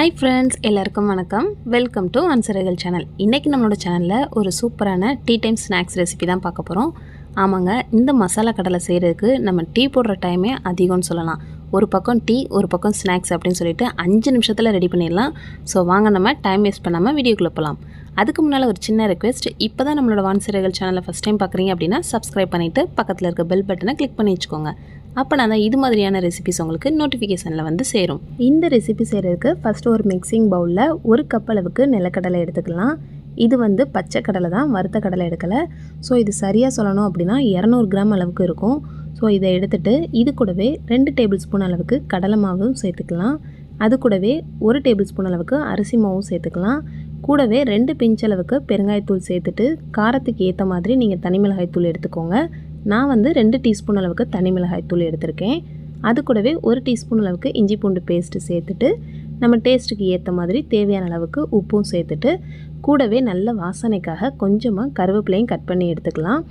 Hi friends எல்லாருக்கும் வணக்கம். Welcome to அன்சரகல் channel இன்றைக்கி நம்மளோட சேனலில் ஒரு சூப்பரான டீ டைம் ஸ்நாக்ஸ் ரெசிபி தான் பார்க்க போகிறோம் ஆமாங்க இந்த மசாலா கடலை செய்கிறதுக்கு நம்ம டீ போடுற டைமே அதிகம்னு சொல்லலாம். ஒரு பக்கம் டீ ஒரு பக்கம் ஸ்நாக்ஸ் அப்படின்னு சொல்லிட்டு அஞ்சு நிமிஷத்தில் ரெடி பண்ணிடலாம். ஸோ வாங்க நம்ம டைம் வேஸ்ட் பண்ணாமல் வீடியோக்குள்ளே போகலாம் அதுக்கு முன்னால் ஒரு சின்ன ரெக்வெஸ்ட் இப்போ தான் நம்மளோட வான்சிரைகள் சேனலை ஃபஸ்ட் டைம் பார்க்குறீங்க அப்படின்னா சப்ஸ்கிரைப் பண்ணிவிட்டு பக்கத்தில் இருக்க பெல் பட்டனை கிளிக் பண்ணி வச்சுக்கோங்க. அப்போ நான் தான் இது மாதிரியான ரெசிபிஸ் உங்களுக்கு நோட்டிஃபிகேஷனில் வந்து சேரும். இந்த ரெசிபி செய்கிறதுக்கு ஃபஸ்ட்டு ஒரு மிக்சிங் பவுலில் ஒரு கப் அளவுக்கு நிலக்கடலை எடுத்துக்கலாம். இது வந்து பச்சை கடலை தான் வறுத்த கடலை எடுக்கலை. ஸோ இது சரியாக சொல்லணும் அப்படின்னா இரநூறு கிராம் அளவுக்கு இருக்கும். ஸோ இதை எடுத்துகிட்டு இது கூடவே ரெண்டு டேபிள் ஸ்பூன் அளவுக்கு கடலை மாவும் சேர்த்துக்கலாம். அது கூடவே ஒரு டேபிள் ஸ்பூன் அளவுக்கு அரிசி மாவும் சேர்த்துக்கலாம். கூடவே ரெண்டு பிஞ்ச் அளவுக்கு பெருங்காயத்தூள் சேர்த்துட்டு காரத்துக்கு ஏற்ற மாதிரி நீங்கள் தனி மிளகாய்த்தூள் எடுத்துக்கோங்க. நான் வந்து ரெண்டு டீஸ்பூன் அளவுக்கு தனி மிளகாய் தூள் எடுத்திருக்கேன். அது கூடவே ஒரு டீஸ்பூன் அளவுக்கு இஞ்சி பூண்டு பேஸ்ட்டு சேர்த்துட்டு நம்ம டேஸ்ட்டுக்கு ஏற்ற மாதிரி தேவையான அளவுக்கு உப்பும் சேர்த்துட்டு கூடவே நல்ல வாசனைக்காக கொஞ்சமாக கருவேப்பிலையும் கட் பண்ணி எடுத்துக்கலாம்.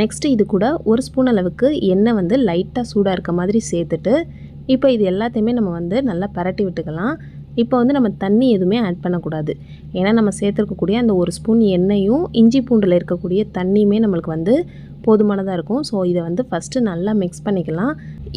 நெக்ஸ்ட்டு இது கூட ஒரு ஸ்பூன் அளவுக்கு எண்ணெய் வந்து லைட்டாக சூடாக இருக்க மாதிரி சேர்த்துட்டு இப்போ இது எல்லாத்தையுமே நம்ம வந்து நல்லா பரட்டி விட்டுக்கலாம். இப்போ வந்து நம்ம தண்ணி எதுவுமே ஆட் பண்ணக்கூடாது. ஏன்னா நம்ம சேர்த்துருக்கக்கூடிய அந்த ஒரு ஸ்பூன் எண்ணெயும் இஞ்சி பூண்டில் இருக்கக்கூடிய தண்ணியுமே நம்மளுக்கு வந்து போதுமானதாக இருக்கும். ஸோ இதை வந்து ஃபஸ்ட்டு நல்லா மிக்ஸ் பண்ணிக்கலாம்.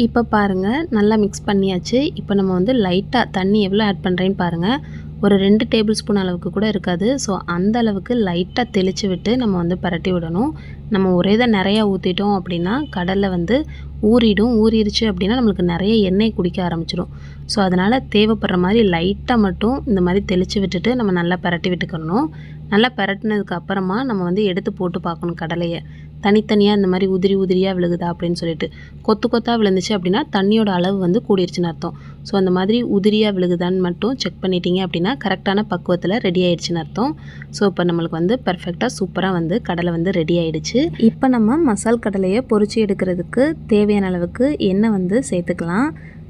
இப்போ பாருங்கள் நல்லா மிக்ஸ் பண்ணியாச்சு. இப்போ நம்ம வந்து லைட்டாக தண்ணி எவ்வளோ ஆட் பண்ணுறேன்னு பாருங்கள் ஒரு ரெண்டு டேபிள் ஸ்பூன் அளவுக்கு கூட இருக்காது. ஸோ அந்த அளவுக்கு லைட்டாக தெளித்து விட்டு நம்ம வந்து பரட்டி விடணும். நம்ம ஒரே இதை நிறையா ஊற்றிட்டோம் அப்படின்னா கடலில் வந்து ஊறிடும். ஊறிடுச்சு அப்படின்னா நம்மளுக்கு நிறைய எண்ணெய் குடிக்க ஆரம்பிச்சிடும் ஸோ அதனால் தேவைப்படுற மாதிரி லைட்டாக மட்டும் இந்த மாதிரி தெளித்து விட்டுட்டு நம்ம நல்லா பரட்டி விட்டுக்கணும். நல்லா பரட்டினதுக்கு அப்புறமா நம்ம வந்து எடுத்து போட்டு பார்க்கணும் கடலையை. தனித்தனியாக இந்த மாதிரி உதிரி உதிரியாக விழுகுதா அப்படின்னு சொல்லிட்டு. கொத்து கொத்தாக விழுந்துச்சு அப்படின்னா தண்ணியோட அளவு வந்து கூடிருச்சுன்னு அர்த்தம். ஸோ அந்த மாதிரி உதிரியாக விழுகுதான்னு மட்டும் செக் பண்ணிட்டீங்க அப்படின்னா கரெக்டான பக்குவத்தில் ரெடி ஆயிடுச்சுன்னு அர்த்தம். ஸோ இப்போ நம்மளுக்கு வந்து பர்ஃபெக்டாக சூப்பராக வந்து கடலை வந்து ரெடி ஆயிடுச்சு. இப்போ நம்ம மசால் கடலையை பொறிச்சு எடுக்கிறதுக்கு தேவையான அளவுக்கு எண்ணெய் வந்து சேர்த்துக்கலாம்.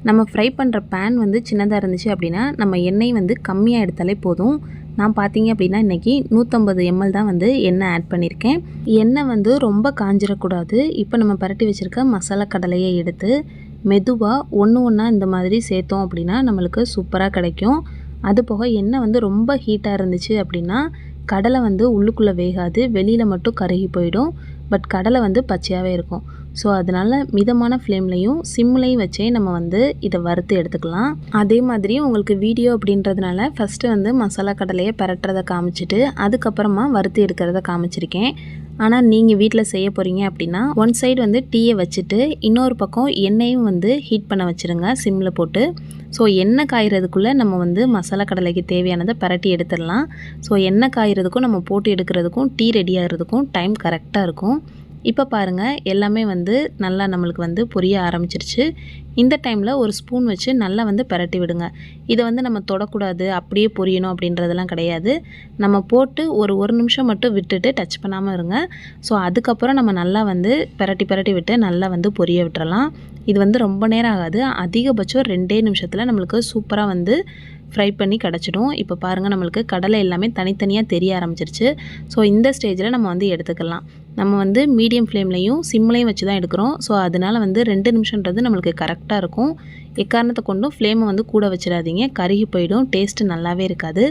நம்ம ஃப்ரை பண்ணுற பேன் வந்து சின்னதாக இருந்துச்சு அப்படின்னா நம்ம எண்ணெய் வந்து கம்மியாக எடுத்தாலே போதும். நான் பார்த்தீங்க அப்படின்னா இன்றைக்கி நூற்றம்பது எம்எல் தான் வந்து எண்ணெய் ஆட் பண்ணியிருக்கேன் எண்ணெய் வந்து ரொம்ப காஞ்சிடக்கூடாது இப்போ நம்ம பரட்டி வச்சுருக்க மசாலா கடலையை எடுத்து மெதுவாக ஒன்று ஒன்றா இந்த மாதிரி சேர்த்தோம் அப்படின்னா நம்மளுக்கு சூப்பராக கிடைக்கும். அது போக எண்ணெய் வந்து ரொம்ப ஹீட்டாக இருந்துச்சு அப்படின்னா கடலை வந்து உள்ளுக்குள்ளே வேகாது வெளியில் மட்டும் கருகி போயிடும். பட் கடலை வந்து பச்சையாகவே இருக்கும். ஸோ அதனால் மிதமான ஃப்ளேம்லையும் சிம்லையும் வச்சே நம்ம வந்து இதை வறுத்து எடுத்துக்கலாம். அதே மாதிரி உங்களுக்கு வீடியோ அப்படின்றதுனால ஃபஸ்ட்டு வந்து மசாலா கடலையை பரட்டுறதை காமிச்சிட்டு அதுக்கப்புறமா வறுத்து எடுக்கிறத காமிச்சிருக்கேன். ஆனால் நீங்கள் வீட்டில் செய்ய போகிறீங்க அப்படின்னா ஒன் சைடு வந்து டீயை வச்சுட்டு இன்னொரு பக்கம் எண்ணெயும் வந்து ஹீட் பண்ண வச்சுருங்க சிம்மில் போட்டு. ஸோ எண்ணெய் காய்கிறதுக்குள்ளே நம்ம வந்து மசாலா கடலைக்கு தேவையானதை பரட்டி எடுத்துடலாம். ஸோ எண்ணெய் காய்கிறதுக்கும் நம்ம போட்டு எடுக்கிறதுக்கும் டீ ரெடி ஆகிறதுக்கும் டைம் கரெக்டாக இருக்கும். இப்போ பாருங்கள் எல்லாமே வந்து நல்லா நம்மளுக்கு வந்து பொரிய ஆரம்பிச்சிருச்சு. இந்த டைமில் ஒரு ஸ்பூன் வச்சு நல்லா வந்து பரட்டி விடுங்க. இதை வந்து நம்ம தொடக்கூடாது அப்படியே பொரியணும் அப்படின்றதெல்லாம் கிடையாது. நம்ம போட்டு ஒரு ஒரு நிமிஷம் மட்டும் விட்டுட்டு டச் பண்ணாமல் இருங்க. ஸோ அதுக்கப்புறம் நம்ம நல்லா வந்து பரட்டி பரட்டி விட்டு நல்லா வந்து பொரிய விட்டுறலாம். இது வந்து ரொம்ப நேரம் ஆகாது. அதிகபட்சம் ரெண்டே நிமிஷத்தில் நம்மளுக்கு சூப்பராக வந்து ஃப்ரை பண்ணி கிடச்சிடும். இப்போ பாருங்கள் நம்மளுக்கு கடலை எல்லாமே தனித்தனியாக தெரிய ஆரம்பிச்சிருச்சு. ஸோ இந்த ஸ்டேஜில் நம்ம வந்து எடுத்துக்கலாம். நம்ம வந்து மீடியம் ஃப்ளேம்லையும் சிம்லையும் வச்சு தான் எடுக்கிறோம். ஸோ அதனால் வந்து ரெண்டு நிமிஷன்றது நம்மளுக்கு கரெக்டாக இருக்கும். எக்காரணத்தை கொண்டும் ஃப்ளேமை வந்து கூட வச்சிடாதீங்க. கருகி போயிடும். டேஸ்ட்டு நல்லாவே இருக்காது.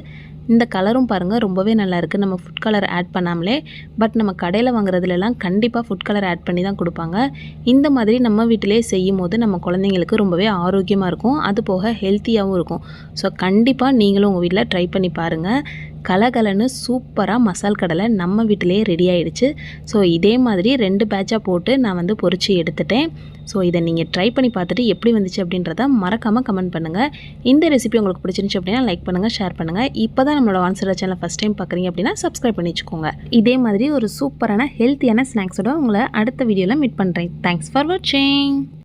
இந்த கலரும் பாருங்கள் ரொம்பவே நல்லா இருக்குது நம்ம ஃபுட் கலர் ஆட் பண்ணாமலே பட் நம்ம கடையில் வாங்குறதுலலாம் கண்டிப்பாக ஃபுட் கலர் ஆட் பண்ணி தான் கொடுப்பாங்க. இந்த மாதிரி நம்ம வீட்டிலே செய்யும் போது நம்ம குழந்தைங்களுக்கு ரொம்பவே ஆரோக்கியமாக இருக்கும். அது போக ஹெல்த்தியாகவும் இருக்கும். ஸோ கண்டிப்பாக நீங்களும் உங்கள் வீட்டில் ட்ரை பண்ணி பாருங்கள் கலகலன்னு சூப்பராக மசால் கடலை நம்ம வீட்டிலேயே ரெடி ஆகிடுச்சு ஸோ இதே மாதிரி ரெண்டு பேட்சாக போட்டு நான் வந்து பொறிச்சு எடுத்துட்டேன். ஸோ இதை நீங்கள் ட்ரை பண்ணி பார்த்துட்டு எப்படி வந்துச்சு அப்படின்றத மறக்காமல் கமெண்ட் பண்ணுங்கள் இந்த ரெசிபி உங்களுக்கு பிடிச்சிருந்துச்சு அப்படின்னா லைக் பண்ணுங்கள் ஷேர் பண்ணுங்கள் இப்போ தான் நம்மளோட வான்சர் சேனல் ஃபஸ்ட் டைம் பார்க்குறீங்க அப்படின்னா சப்ஸ்கிரைப் பண்ணி வச்சுக்கோங்க. இதே மாதிரி ஒரு சூப்பரான ஹெல்த்தியான ஸ்நாக்ஸோட உங்களை அடுத்த வீடியோவில் மீட் பண்ணுறேன் தேங்க்ஸ் ஃபார் வாட்சிங்